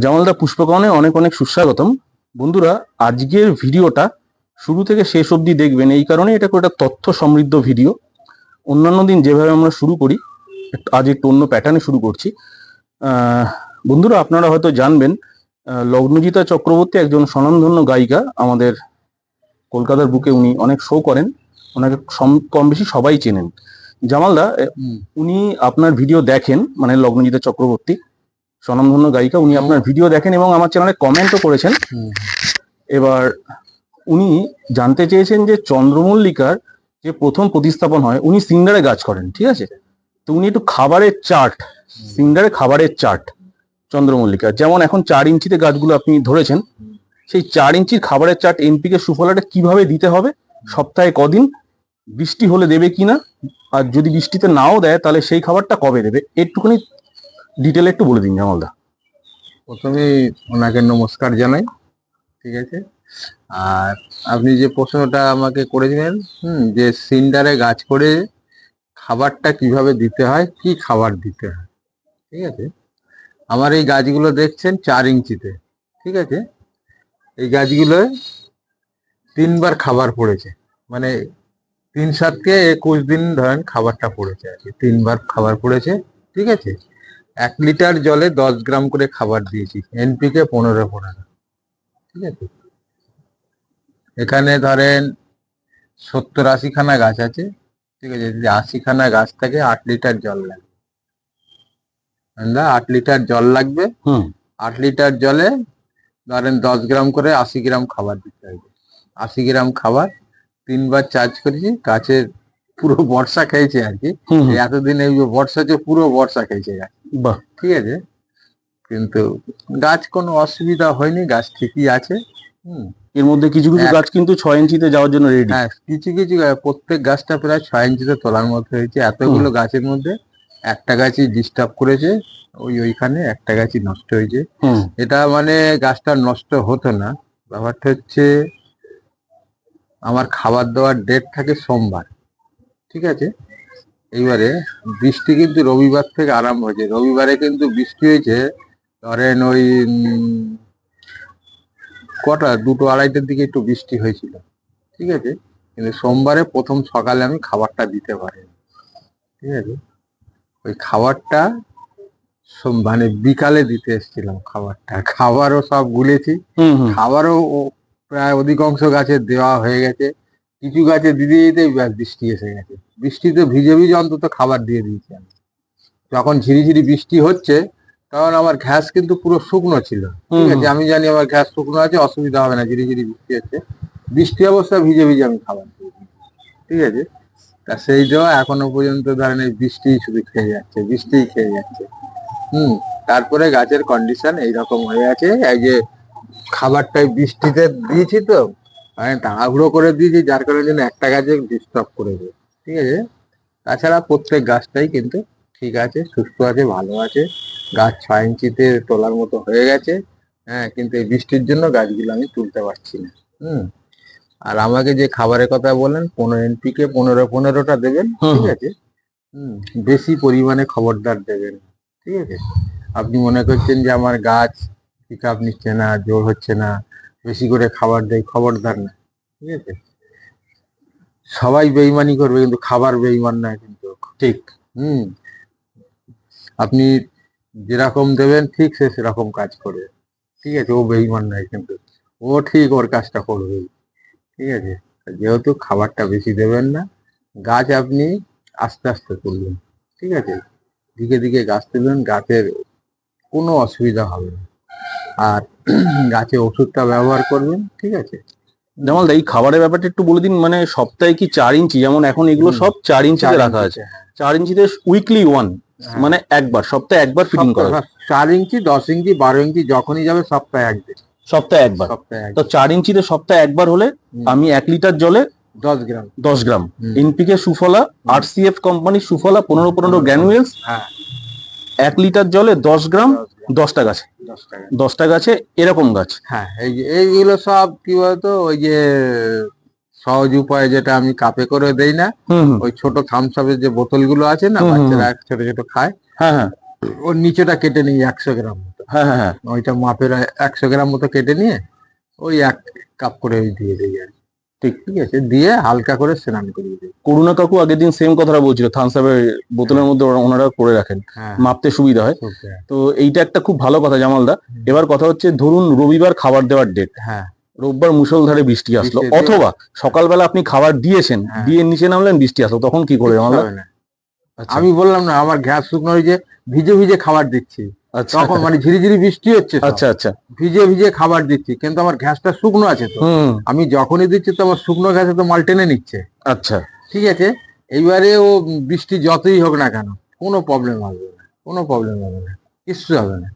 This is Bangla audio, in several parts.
জামালদা পুষ্পকরণে অনেক অনেক সুস্বাগতম। বন্ধুরা আজকের ভিডিওটা শুরু থেকে শেষ অবধি দেখবেন। এই কারণে এটা একটা তথ্য সমৃদ্ধ ভিডিও। অন্যান্য দিন যেভাবে আমরা শুরু করি আজ একটু অন্য প্যাটার্নে শুরু করছি। বন্ধুরা আপনারা হয়তো জানবেন লগ্নজিতা চক্রবর্তী একজন স্বনামধন্য গায়িকা আমাদের কলকাতার বুকে উনি অনেক শো করেন। ওনাকে সম- কম বেশি সবাই চেনেন। জামালদা উনি আপনার ভিডিও দেখেন মানে লগ্নজিতা চক্রবর্তী। স্বনামধন্য গায়িকা উনি আপনার ভিডিও দেখেন এবং আমার চ্যানেলে কমেন্টও করেছেন। এবার উনি জানতে চেয়েছেন যে চন্দ্রমল্লিকার যে প্রথম প্রতিস্থাপন হয় উনি সিঙ্গারে গাছ করেন ঠিক আছে? তো উনি একটু খাবারের চার্ট সিঙ্গারে খাবারের চার্ট চন্দ্রমল্লিকা যেমন এখন চার ইঞ্চিতে গাছগুলো আপনি ধরেছেন সেই চার ইঞ্চির খাবারের চার্ট এনপিকে সুফলাটা কীভাবে দিতে হবে সপ্তাহে কদিন বৃষ্টি হলে দেবে কিনা আর যদি বৃষ্টিতে নাও দেয় তাহলে সেই খাবারটা কবে দেবে? একটুখানি ডিটেলে একটু বলে দিন জামালদা। প্রথমে ওনাকে নমস্কার জানাই, ঠিক আছে? আর আপনি যে প্রশ্নটা আমাকে করেছিলেন, হুম, যে সিন্ডারে গাছ করে খাবারটা কীভাবে দিতে হয়, কি খাবার দিতে হয়, ঠিক আছে? আমার এই গাছগুলো দেখছেন চার ইঞ্চিতে, ঠিক আছে? এই গাছগুলো তিনবার খাবার পড়েছে মানে তিন সাত থেকে একুশ দিন ধরেন খাবারটা পড়েছে আর কি, তিনবার খাবার পড়েছে, ঠিক আছে? এক লিটার জলে দশ গ্রাম করে খাবার দিয়েছি এনপিকে পনেরো পনেরো ঠিক আছে? এখানে ধরেন সত্তর আশিখানা গাছ আছে ঠিক আছে? যদি আশিখানা গাছ থাকে আট লিটার জল লাগবে? আট লিটার জল লাগবে হুম। আট লিটার জলে ধরেন দশ গ্রাম করে আশি গ্রাম খাবার দিতে হবে। আশি গ্রাম খাবার তিনবার চার্জ করেছি গাছের পুরো বর্ষা খেয়েছে আর কি। এতদিন এই যে বর্ষা যে পুরো বর্ষা খেয়েছে গাছ। বাহ ঠিক আছে। কিন্তু গাছ কোনো অসুবিধা হয়নি গাছ ঠিকই আছে। হুম। এর মধ্যে কিছু কিছু গাছ কিন্তু ছয় ইঞ্চিতে যাওয়ার জন্য রেডি হ্যাঁ কিছু কিছু প্রত্যেক গাছটা প্রায় ছয় ইঞ্চিতে তোলার মতো হয়েছে। এতগুলো গাছের মধ্যে একটা গাছই ডিস্টার্ব করেছে ওই ওইখানে একটা গাছই নষ্ট হয়েছে। এটা মানে গাছটা নষ্ট হতো না। ব্যাপারটা হচ্ছে আমার খাবার দেওয়ার ডেট থাকে সোমবার ঠিক আছে? এইবারে বৃষ্টি কিন্তু রবিবার থেকে আরম্ভ হয়েছে। রবিবারে কিন্তু বৃষ্টি হয়েছে ধরেন ওই কটা দুটো আড়াইটার দিকে একটু বৃষ্টি হয়েছিল। ঠিক আছে? কিন্তু সোমবারে প্রথম সকালে আমি খাবারটা দিতে পারি ঠিক আছে? ওই খাবারটা মানে বিকালে দিতে এসেছিলাম খাবারটা। খাবারও সব গুলেছি। খাবারও প্রায় অধিকাংশ গাছে দেওয়া হয়ে গেছে। কিছু গাছে দিতে দিতে ব্যাস বৃষ্টি এসে গেছে। বৃষ্টিতে ভিজে ভিজে অন্তত খাবার দিয়ে দিয়েছি আমি। যখন ঝিরিঝিরি বৃষ্টি হচ্ছে তখন আমার ঘ্যাস কিন্তু পুরো শুকনো ছিল। ঠিক আছে আমি জানি আমার ঘ্যাস শুকনো আছে অসুবিধা হবে না ঝিরিঝিরি বৃষ্টি হচ্ছে। বৃষ্টি অবস্থা ভিজে ভিজে আমি খাবার দিই ঠিক আছে? তা সেই দেওয়া এখনও পর্যন্ত ধরেন এই বৃষ্টি শুধু খেয়ে যাচ্ছে বৃষ্টিই খেয়ে যাচ্ছে। হুম তারপরে গাছের কন্ডিশন এইরকম হয়ে আছে এই যে খাবারটাই বৃষ্টিতে দিয়েছি তো মানে তাড়াহুড়ো করে দিয়েছি যার কারণে যেন একটা গাছে ডিস্টার্ব করে দেয় ঠিক আছে? তাছাড়া প্রত্যেক গাছটাই কিন্তু ঠিক আছে সুস্থ আছে ভালো আছে। গাছ ছয় ইঞ্চিতে তোলার মতো হয়ে গেছে। হ্যাঁ কিন্তু এই বৃষ্টির জন্য গাছগুলো আমি তুলতে পারছি না। হুম? আর আমাকে যে খাবারের কথা বলেন পনেরো এনপিকে পনেরো পনেরোটা দেবেন ঠিক আছে? হুম বেশি পরিমাণে খবরদার দেবেন ঠিক আছে? আপনি মনে করছেন যে আমার গাছ পিক আপ নিচ্ছে না জোর হচ্ছে না বেশি করে খাবার দেয় খবরদার না ঠিক আছে? সবাই বেইমানি করবে, কিন্তু খাবার বেইমান না কিন্তু। ঠিক, হুম। আপনি যেরকম দেবেন, ঠিক সে সেরকম কাজ করবে। ঠিক আছে, ও বেইমান নয় কিন্তু। ও ঠিক ওর কাজটা করবে ঠিক আছে যেহেতু খাবারটা বেশি দেবেন না, গাছ আপনি আস্তে আস্তে তুলবেন। ঠিক আছে, দিকে দিকে গাছ তুলবেন, গাছের কোনো অসুবিধা হবে না। আর গাছে ওষুধটা ব্যবহার করবেন, ঠিক আছে। জামালদা এই খাবারের ব্যাপারটা একটু বলে দিন মানে সপ্তাহে কি চার ইঞ্চি? যেমন এখন এগুলো সব চার ইঞ্চিতে রাখা আছে। চার ইঞ্চিতে উইকলি ওয়ান হ্যাঁ। মানে একবার সপ্তাহে একবার ফিটিং করা সপ্তাহে- চার ইঞ্চি দশ ইঞ্চি বারো ইঞ্চি যখনই যাবে সপ্তাহে একদিন। সপ্তাহে একবার। তো চার ইঞ্চিতে সপ্তাহে একবার হলে আমি এক লিটার জলে দশ গ্রাম। দশ গ্রাম। এনপিকে সুফলা আর সিএফ কোম্পানি সুফলা পনেরো পনেরো গ্র্যানুয়েলস হ্যাঁ। এক লিটার জলে দশ গ্রাম দশটা গাছে। দশটা গাছে এরকম গাছ। হ্যাঁ এই যে এইগুলো সব কি বলতো ওই যে সহজ উপায়ে যেটা আমি কাপে করে দেই না। ওই ছোট থামসাপের যে বোতলগুলো আছে না বাচ্চারা ছোট ছোট খায়। হ্যাঁ হ্যাঁ। ওর নিচেটা কেটে নিই একশো গ্রাম মতো। হ্যাঁ হ্যাঁ হ্যাঁ। ওইটা মাপের একশো গ্রাম মতো কেটে নিয়ে ওই এক কাপ করে ওই দিয়ে দিই আর কি। ঠিক। ঠিক আছে দিয়ে হালকা করে স্নান করিয়ে করুণা কাকু আগের দিন সেম কথাটা বলছিল থামস আপের বোতলের মধ্যে ওনারা করে রাখেন। হ্যাঁ। মাপতে সুবিধা হয়। তো এইটা একটা খুব ভালো কথা জামালদা। এবার কথা হচ্ছে ধরুন রবিবার খাবার দেওয়ার ডেট হ্যাঁ। রোববার মুষলধারে বৃষ্টি আসলো। অথবা সকালবেলা আপনি খাবার দিয়েছেন হ্যাঁ। দিয়ে নিচে নামলেন বৃষ্টি আসলো। তখন কি করে জামালদা। আচ্ছা, আমি বললাম না আমার গ্যাস শুকনো হয়েছে ভিজে ভিজে খাবার দিচ্ছি। তখন মানে ঝিরি ঝিরি বৃষ্টি হচ্ছে আচ্ছা আচ্ছা। ভিজে ভিজে খাবার দিচ্ছি কিন্তু আমার গ্যাসটা শুকনো আছে তো। আমি যখনই দিচ্ছি তো আমার শুকনো গ্যাসে তো মাল টেনে নিচ্ছে। আচ্ছা। ঠিক আছে? এইবারে ও বৃষ্টি যতই হোক না কেন কোনো প্রবলেম হবে না কোনো প্রবলেম হবে না কিচ্ছু হবে না।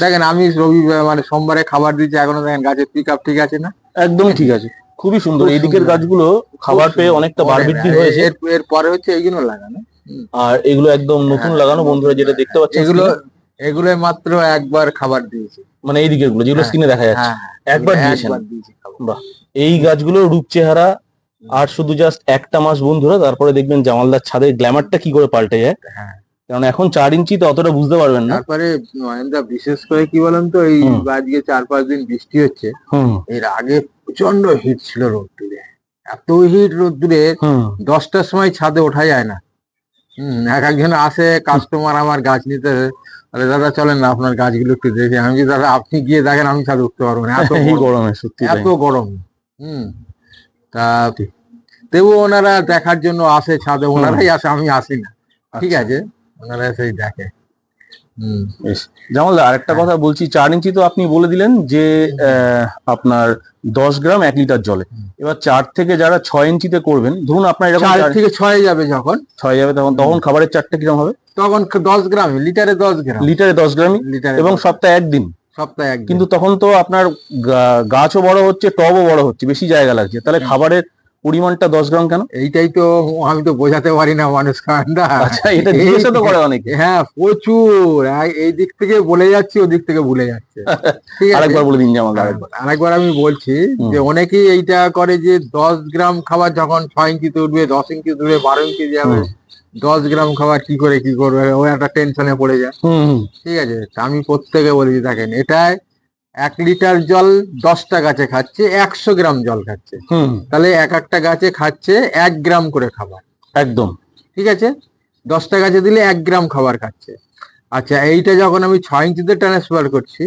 দেখেন আমি রবিবার মানে সোমবারে খাবার দিচ্ছি এখনও দেখেন গাছের পিক আপ ঠিক আছে না? একদমই ঠিক আছে। খুবই সুন্দর। খুব এইদিকের গাছগুলো খাবার পেয়ে অনেকটা বার বৃদ্ধি হয়েছে। এর পরে হচ্ছে এইগুলো লাগানো। আর এগুলো একদম নতুন হ্যাঁ, লাগানো বন্ধুরা যেটা দেখতে পাচ্ছেন এগুলো এগুলো মাত্র একবার খাবার দিয়েছি। মানে এই দিকেরগুলো যেগুলো হ্যাঁ, স্ক্রিনে দেখা যাচ্ছে। হ্যাঁ একবার দিয়েছেন। একবার এই গাছগুলো রূপ চেহারা আর শুধু জাস্ট একটা মাস বন্ধুরা তারপরে দেখবেন জামালদার ছাদের গ্ল্যামারটা কি করে পাল্টে যায়। হ্যাঁ। কারণ এখন চার ইঞ্চি তো অতটা বুঝতে পারবেন না। তারপরে নয়নদা বিশেষ করে কি বলেন তো এই। আজকে চার পাঁচ দিন বৃষ্টি হচ্ছে এর আগে প্রচণ্ড হিট ছিল রোদ্দুরে। এত হিট রোদ্দুরে দশটার সময় ছাদে ওঠা যায় না। হম এক একজন আসে কাস্টমার আমার গাছ নিতে আরে দাদা চলেন না আপনার গাছগুলো একটু দেখে। আমি দাদা আপনি গিয়ে দেখেন আমি ছাদে উঠতে পারব না। এত গরম, সত্যি এত গরম। হম। তা তেও ওনারা দেখার জন্য আসে ছাদে। ওনারাই আসে আমি আসি না। ঠিক আচ্ছা, আছে? ওনারা এসেই দেখে। জামালদা আরেকটা হ্যাঁ। কথা বলছি চার ইঞ্চি তো আপনি বলে দিলেন যে আপনার দশ গ্রাম এক লিটার জলে। এবার চার থেকে যারা ছয় ইঞ্চিতে করবেন ধরুন আপনার এরকম চার থেকে ছয় যাবে যখন। ছয় যাবে তখন তখন খাবারের চারটা কীরকম হবে? তখন দশ গ্রাম লিটারে দশ গ্রাম। লিটারে দশ গ্রামই এবং সপ্তাহে একদিন। সপ্তাহে এক কিন্তু তখন তো আপনার গাছও বড় হচ্ছে টবও বড় হচ্ছে বেশি জায়গা লাগছে। তাহলে হুম। পরিমাণটা দশ গ্রাম কেন? এইটাই তো আমি তো বোঝাতে পারি না মানুষ আচ্ছা এটা জিজ্ঞাসা তো করে অনেকে। হ্যাঁ প্রচুর। এই- দিক থেকে বলে যাচ্ছি ওদিক থেকে ভুলে যাচ্ছে। আরেকবার বলে দিন জামাল আরেকবার। আরেকবার আমি বলছি যে অনেকেই এইটা করে যে দশ গ্রাম খাবার যখন ছয় ইঞ্চিতে উঠবে দশ ইঞ্চি উঠবে বারো ইঞ্চি যাবে দশ গ্রাম খাবার কি করে কি করবে? ও একটা টেনশনে পড়ে যায়। ঠিক আছে? আমি প্রত্যেকে বলি দেখেন এটায় এক লিটার জল দশটা গাছে খাচ্ছে একশো গ্রাম জল খাচ্ছে। হুম। তাহলে এক একটা গাছে খাচ্ছে এক গ্রাম করে খাবার। একদম। ঠিক আছে? দশটা গাছে দিলে এক গ্রাম খাবার খাচ্ছে। আচ্ছা এইটা যখন আমি ছয় ইঞ্চিতে ট্রান্সফার করছি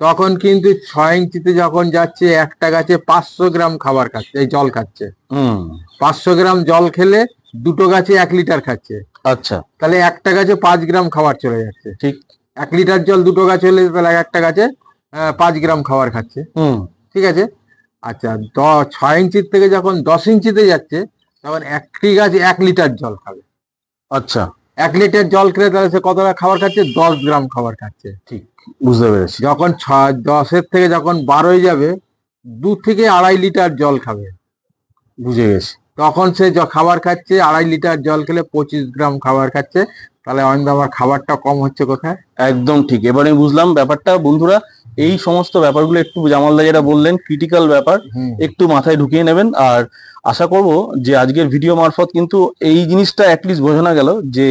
তখন কিন্তু ছয় ইঞ্চিতে যখন যাচ্ছে একটা গাছে পাঁচশো গ্রাম খাবার খাচ্ছে এই জল খাচ্ছে। হুম। পাঁচশো গ্রাম জল খেলে দুটো গাছে এক লিটার খাচ্ছে। আচ্ছা। তাহলে একটা গাছে পাঁচ গ্রাম খাবার চলে যাচ্ছে। ঠিক। এক লিটার জল দুটো গাছে হলে তাহলে একটা গাছে পাঁচ গ্রাম খাবার খাচ্ছে। ঠিক আছে? আচ্ছা দ- ছয় ইঞ্চির থেকে যখন দশ ইঞ্চিতে যাচ্ছে তখন একটি গাছ এক লিটার জল খাবে। আচ্ছা। এক লিটার জল খেলে তাহলে সে কতটা খাবার খাচ্ছে? দশ গ্রাম খাবার খাচ্ছে। ঠিক বুঝতে পেরেছি। যখন ছয় দশের থেকে যখন বারোয় যাবে দু থেকে আড়াই লিটার জল খাবে। বুঝে গেছি। তখন সে খাবার খাচ্ছে আড়াই লিটার জল খেলে পঁচিশ গ্রাম খাবার খাচ্ছে। তাহলে অনেক আমার খাবারটা কম হচ্ছে কোথায়? একদম ঠিক। এবারে বুঝলাম ব্যাপারটা। বন্ধুরা এই সমস্ত ব্যাপারগুলো একটু জামালদা যেটা বললেন ক্রিটিক্যাল ব্যাপার একটু মাথায় ঢুকিয়ে নেবেন। আর আশা করব যে আজকের ভিডিও মারফত কিন্তু এই জিনিসটা অ্যাটলিস্ট বোঝানো গেল যে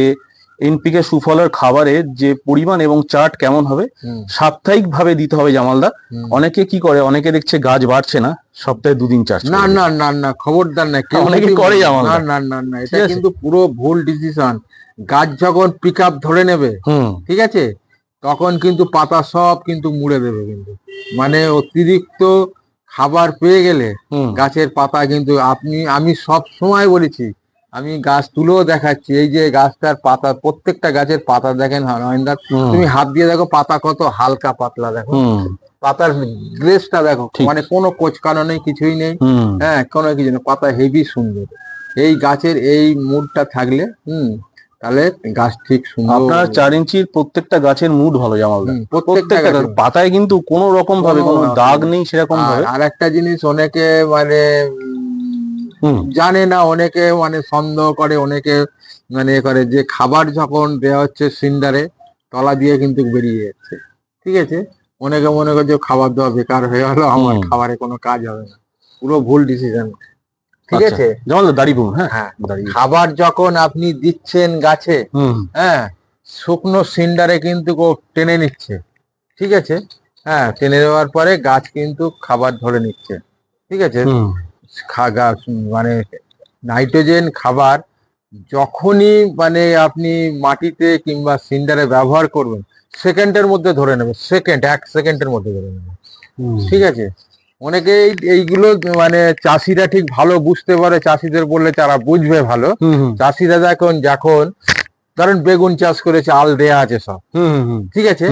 এনপিকে সুফলের খাবারের যে পরিমাণ এবং চার্ট কেমন হবে সাপ্তাহিক ভাবে দিতে হবে জামালদা। অনেকে কি করে অনেকে দেখছে গাছ বাড়ছে না সপ্তাহে দুদিন চার্জ না না না না খবরদার না কেউ অনেকে করে আমার না না না এটা? কিন্তু পুরো ভুল ডিসিশন গাছ যখন পিক আপ ধরে নেবে ঠিক আছে তখন কিন্তু পাতা সব কিন্তু মুড়ে দেবে কিন্তু। মানে অতিরিক্ত খাবার পেয়ে গেলে গাছের পাতা কিন্তু আপনি আমি সব সময় বলেছি আমি গাছ তুলেও দেখাচ্ছি এই যে গাছটার পাতা প্রত্যেকটা গাছের পাতা দেখেন নয়নদার তুমি হাত দিয়ে দেখো পাতা কত হালকা পাতলা দেখো। পাতার গ্রেসটা দেখো মানে কোনো কোচকানো নেই কিছুই নেই। হ্যাঁ কোনো কিছু নেই পাতা হেভি সুন্দর। এই গাছের এই মুডটা থাকলে হুম তাহলে গাছ ঠিক সুন্দর আপনার চার ইঞ্চির প্রত্যেকটা গাছের মুড ভালো জামালদা হুম, প্রত্যেকটা পাতায় কিন্তু কোনো রকম ভাবে কোনো দাগ নেই সেরকম আর ভাবে। আরেকটা জিনিস অনেকে মানে জানে না অনেকে মানে সন্দেহ করে অনেকে মানে করে যে খাবার যখন দেওয়া হচ্ছে সিন্ডারে তলা দিয়ে কিন্তু বেরিয়ে যাচ্ছে। ঠিক আছে? অনেকে মনে করে যে খাবার দেওয়া বেকার হয়ে গেল আমার খাবারে কোনো কাজ হবে না। পুরো ভুল ডিসিশন ঠিক আচ্ছা। আছে? জামালদা দাঁড়িয়ে হ্যাঁ হ্যাঁ খাবার যখন আপনি দিচ্ছেন গাছে হ্যাঁ শুকনো সিন্ডারে কিন্তু টেনে নিচ্ছে ঠিক আছে? হ্যাঁ টেনে দেওয়ার পরে গাছ কিন্তু খাবার ধরে নিচ্ছে ঠিক আছে? মানে নাইট্রোজেন খাবার যখনই মানে আপনি মাটিতে কিংবা সিন্ডারে ব্যবহার করবেন সেকেন্ডের মধ্যে ধরে নেবে সেকেন্ড এক সেকেন্ডের মধ্যে ধরে নেবে ঠিক আছে? অনেকেই এইগুলো মানে চাষিরা ঠিক ভালো বুঝতে পারে চাষিদের বললে তারা বুঝবে ভালো। চাষিরা যখন যখন ধরেন বেগুন চাষ করেছে আল দেয়া আছে সব। ঠিক আছে?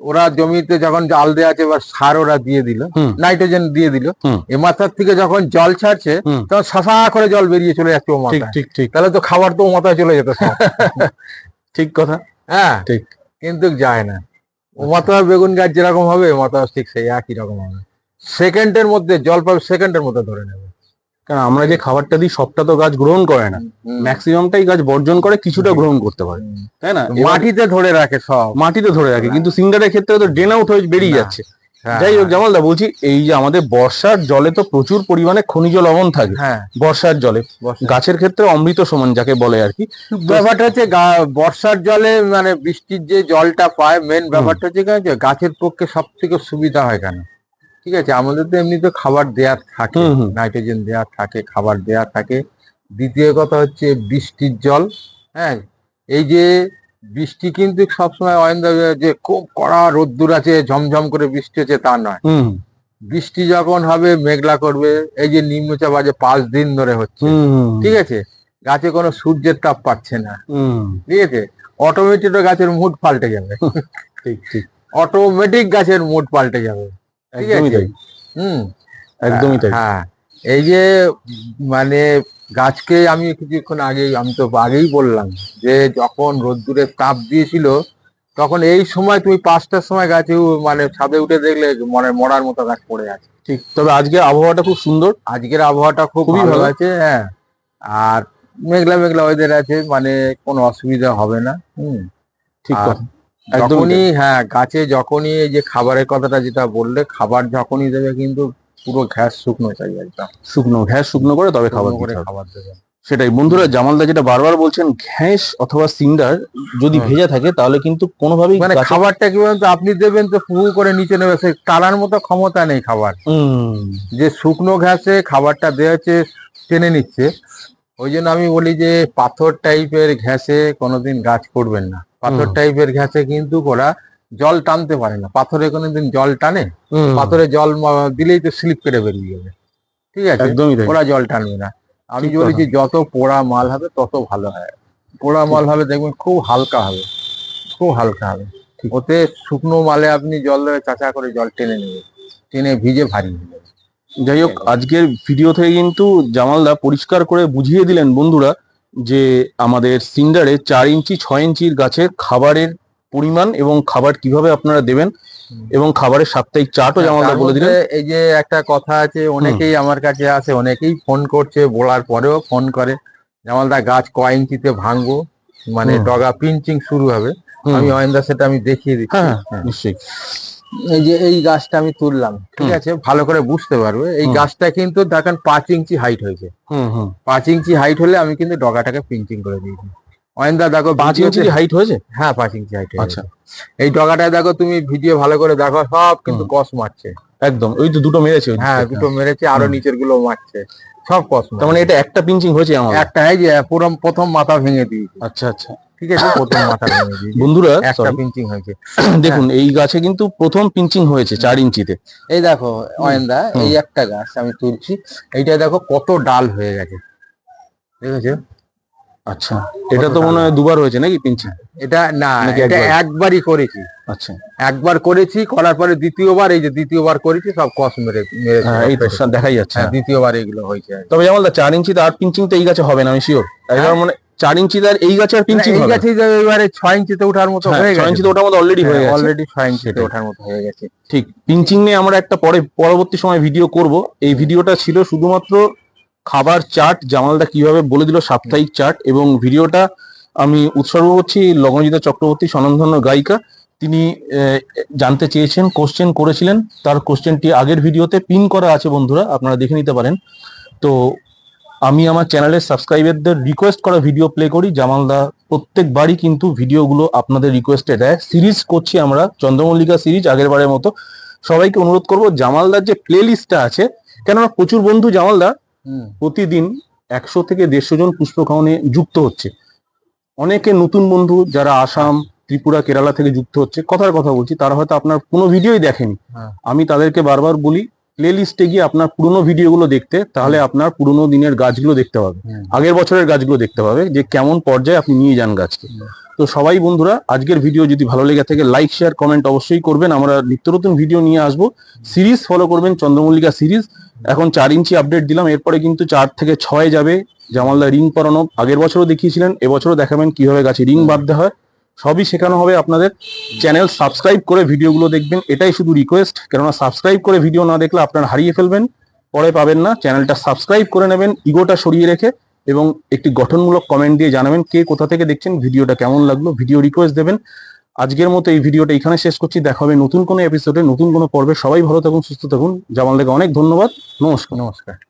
ওরা জমিতে যখন আল দেয়া আছে এবার সার ওরা দিয়ে দিল। নাইট্রোজেন দিয়ে দিল। এ মাথার থেকে যখন জল ছাড়ছে তখন শাসা করে জল বেরিয়ে চলে যাচ্ছে ও মাথায়। ঠিক ঠিক তাহলে তো খাবার তো ও মাথায় চলে যেত ঠিক কথা। হ্যাঁ। ঠিক। কিন্তু যায় না। ও মাথায় বেগুন গাছ যেরকম হবে ও মাথায় ঠিক সেই একই রকম হবে। সেকেন্ডের মধ্যে জল পাবে সেকেন্ডের মধ্যে ধরে নেবে। কারণ আমরা যে খাবারটা দিই সবটা তো গাছ গ্রহণ করে না। ম্যাক্সিমামটাই গাছ বর্জন করে কিছুটা গ্রহণ করতে পারে। তাই না? মাটিতে ধরে রাখে সব। মাটিতে ধরে রাখে। কিন্তু সিঙ্গারের ক্ষেত্রে তো ড্রেন আউট হয়ে বেরিয়ে যাচ্ছে। হ্যাঁ, যাই হোক জামালদা বলছি এই যে আমাদের বর্ষার জলে তো প্রচুর পরিমাণে খনিজ লবণ থাকে। হ্যাঁ। বর্ষার জলে। গাছের ক্ষেত্রে অমৃত সমান যাকে বলে আর কি। ব্যাপারটা হচ্ছে বর্ষার জলে মানে বৃষ্টির যে জলটা পায় মেন ব্যাপারটা হচ্ছে গাছের পক্ষে সব থেকে সুবিধা হয় কেন? ঠিক আছে আমাদের তো এমনিতে খাবার দেওয়ার থাকে। নাইট্রোজেন দেওয়ার থাকে খাবার দেওয়ার থাকে। দ্বিতীয় কথা হচ্ছে বৃষ্টির জল হ্যাঁ? এই যে বৃষ্টি কিন্তু সবসময় অয়েন্দা যে খুব কড়া রোদ্দুর আছে ঝমঝম করে বৃষ্টি হচ্ছে তা নয়। বৃষ্টি যখন হবে মেঘলা করবে এই যে নিম্নচাপ আজ পাঁচ দিন ধরে হচ্ছে। ঠিক আছে? গাছে কোনো সূর্যের তাপ পাচ্ছে না। ঠিক আছে? অটোমেটিক গাছের মুড পাল্টে যাবে। ঠিক ঠিক। অটোমেটিক গাছের মুড পাল্টে যাবে। ঠিক একদমই আছে? তাই। হুম। একদমই তাই। হ্যাঁ। এই যে মানে গাছকে আমি কিছুক্ষণ আগেই আমি তো আগেই বললাম যে যখন রোদ্দুরে তাপ দিয়েছিল তখন এই সময় তুমি পাঁচটার সময় গাছে মানে ছাদে উঠে দেখলে মানে মরার মতো গাছ পড়ে আছে। ঠিক তবে আজকে আবহাওয়াটা খুব সুন্দর। আজকের আবহাওয়াটা খুব ভালো। আছে হ্যাঁ। আর মেঘলা মেঘলা ওয়েদার আছে মানে কোনো অসুবিধা হবে না হুম। ঠিক কথা। যখনই হ্যাঁ গাছে যখনই এই যে খাবারের কথাটা যেটা বললে খাবার যখনই দেবে কিন্তু পুরো ঘ্যাস শুকনো চাই একদম। শুকনো ঘ্যাস শুকনো করে তবে খাবার করে খাবার দেবে। সেটাই। বন্ধুরা জামালদা যেটা বারবার বলছেন ঘ্যাস অথবা সিন্ডার যদি। ভেজা থাকে তাহলে কিন্তু কোনোভাবেই মানে খাবারটা কি বলতো আপনি দেবেন তো ফু করে নিচে নেবে সে তারার মতো ক্ষমতা নেই খাবার। যে শুকনো ঘাসে খাবারটা দেওয়া হচ্ছে টেনে নিচ্ছে। ওই জন্য আমি বলি যে পাথর টাইপের ঘ্যাসে কোনোদিন গাছ করবেন না। পাথর। টাইপের ঘ্যাসে কিন্তু ওরা জল টানতে পারে না। পাথরে কোনোদিন জল টানে পাথরে জল দিলেই তো স্লিপ করে বেরিয়ে যাবে। ঠিক আছে? ওরা জল টানবে না। আমি বলেছি যত পোড়া মাল হবে তত ভালো হয়। পোড়া মাল হবে দেখবেন খুব হালকা হবে। খুব হালকা হবে। ওতে শুকনো মালে আপনি জল ধরে চাচা করে জল টেনে নেবে টেনে ভিজে ভারী হয়ে যাবে যাই হোক আজকের ভিডিও থেকে কিন্তু জামালদা পরিষ্কার করে বুঝিয়ে দিলেন বন্ধুরা। যে আমাদের সিন্ডারে চার ইঞ্চি ছয় ইঞ্চির গাছের খাবারের পরিমাণ এবং খাবার কীভাবে আপনারা দেবেন এবং খাবারের সাপ্তাহিক চার্টও জামালদা তার বলে দিলেন। এই যে একটা কথা আছে অনেকেই আমার কাছে আসে অনেকেই ফোন করছে বলার পরেও ফোন করে জামালদা গাছ কয় ইঞ্চিতে ভাঙবো? মানে ডগা পিঞ্চিং শুরু হবে। আমি অয়েন্দা সেটা আমি দেখিয়ে দিচ্ছি। হ্যাঁ হ্যাঁ হ্যাঁ। নিশ্চয়ই। এই যে এই গাছটা আমি তুললাম ঠিক আছে? ভালো করে বুঝতে পারবে। এই গাছটা কিন্তু দেখেন পাঁচ ইঞ্চি হাইট হয়েছে। পাঁচ ইঞ্চি হাইট হলে আমি কিন্তু ডগাটাকে পিঞ্চিং করে দিয়েছি। অয়েন্দা দেখো পাঁচ ইঞ্চি হাইট হয়েছে? হ্যাঁ পাঁচ ইঞ্চি হাইট আচ্ছা। এই ডগাটায় দেখো তুমি ভিডিও ভালো করে দেখো সব কিন্তু কস মারছে। একদম। ওই তো দুটো মেরেছে হ্যাঁ দুটো মেরেছে আরও নিচেরগুলো মারছে। সব কস তার মানে এটা একটা পিঞ্চিং হয়েছে আমার। একটা এই যে পুরো প্রথম মাথা ভেঙে দিয়েছে। আচ্ছা আচ্ছা। ঠিক আছে প্রথম মাথা বন্ধুরা একটা পিঞ্চিং হয়েছে। দেখুন এই গাছে কিন্তু প্রথম পিঞ্চিং হয়েছে চার ইঞ্চিতে। এই দেখো অয়েন্দা এই একটা গাছ আমি তুলছি। এইটা দেখো কত ডাল হয়ে গেছে। দেখেছ আচ্ছা এটা তো মনে হয় দুবার হয়েছে নাকি পিঞ্চিং এটা না এটা একবারই করেছি। আচ্ছা। একবার করেছি করার পরে দ্বিতীয়বার এই যে দ্বিতীয়বার করেছি সব কস মেরে হ্যাঁ এই তো দেখাই যাচ্ছে হ্যাঁ, দ্বিতীয়বার এগুলো হয়েছে তবে যেমন চার ইঞ্চিতে আর পিঞ্চিং তো এই গাছে হবে না আমি শিওর হ্যাঁ? মানে চার ইঞ্চিতে আর এই গাছে আর পিঞ্চিং এই গাছে এবারে ছয় ইঞ্চিতে ওঠার মতো হ্যাঁ, হয়ে ছয় গেছে। ইঞ্চিতে ওটার মধ্যে অলরেডি হয়ে গেছে। অলরেডি ছয় ইঞ্চিতে ওঠার মতো হয়ে গেছে। ঠিক পিঞ্চিং নিয়ে আমরা একটা পরে পরবর্তী সময় ভিডিও করব। এই ভিডিওটা ছিল শুধুমাত্র খাবার চার্ট জামালদা কীভাবে বলে দিল সাপ্তাহিক চার্ট এবং ভিডিওটা আমি উৎসর্গ করছি লগ্নজিতা চক্রবর্তী স্বনামধন্য গায়িকা। তিনি জানতে চেয়েছেন কোশ্চেন করেছিলেন। তার কোশ্চেনটি আগের ভিডিওতে পিন করা আছে বন্ধুরা আপনারা দেখে নিতে পারেন। তো আমি আমার চ্যানেলের সাবস্ক্রাইবারদের রিকোয়েস্ট করা ভিডিও প্লে করি। জামালদা প্রত্যেকবারই কিন্তু ভিডিওগুলো আপনাদের রিকোয়েস্টে দেয়। সিরিজ করছি আমরা চন্দ্রমল্লিকা সিরিজ আগের বারের মতো। সবাইকে অনুরোধ করব জামালদার যে প্লে লিস্টটা আছে কেননা প্রচুর বন্ধু জামালদা প্রতিদিন একশো থেকে দেড়শো জন পুষ্পখাওয়ানে যুক্ত হচ্ছে। অনেকে নতুন বন্ধু যারা আসাম ত্রিপুরা কেরালা থেকে যুক্ত হচ্ছে কথার কথা বলছি তারা হয়তো আপনার কোনো ভিডিওই দেখেনি। হ্যাঁ। আমি তাদেরকে বারবার বলি প্লে লিস্টে গিয়ে আপনার পুরোনো ভিডিওগুলো দেখতে তাহলে আপনার পুরোনো দিনের গাছগুলো দেখতে পাবে। আগের বছরের গাছগুলো দেখতে পাবে যে কেমন পর্যায়ে আপনি নিয়ে যান গাছকে। তো সবাই বন্ধুরা আজকের ভিডিও যদি ভালো লেগে থাকে লাইক শেয়ার কমেন্ট অবশ্যই করবেন। আমরা নিত্য নতুন ভিডিও নিয়ে আসব। সিরিজ ফলো করবেন চন্দ্রমল্লিকা সিরিজ এখন চার ইঞ্চি আপডেট দিলাম এরপরে কিন্তু চার থেকে ছয় যাবে জামালদা রিং পরানো। আগের বছরও দেখিয়েছিলেন এবছরও দেখাবেন কীভাবে গাছে রিং বাঁধতে হয়। সবই শেখানো হবে আপনাদের। চ্যানেল সাবস্ক্রাইব করে ভিডিওগুলো দেখবেন, এটাই শুধু রিকোয়েস্ট কেননা সাবস্ক্রাইব করে ভিডিও না দেখলে আপনারা হারিয়ে ফেলবেন, পরে পাবেন না। চ্যানেলটা সাবস্ক্রাইব করে নেবেন, ইগোটা সরিয়ে রেখে এবং একটি গঠনমূলক কমেন্ট দিয়ে জানাবেন কে কোথা থেকে দেখছেন, ভিডিওটা কেমন লাগল ভিডিও রিকোয়েস্ট দেবেন। আজকের মতো এই ভিডিওটা এখানে শেষ করছি। দেখা হবে নতুন কোনো এপিসোডে নতুন কোনো পর্বে। সবাই ভালো থাকুন, সুস্থ থাকুন। জামাল থেকে অনেক ধন্যবাদ। নমস্কার। নমস্কার।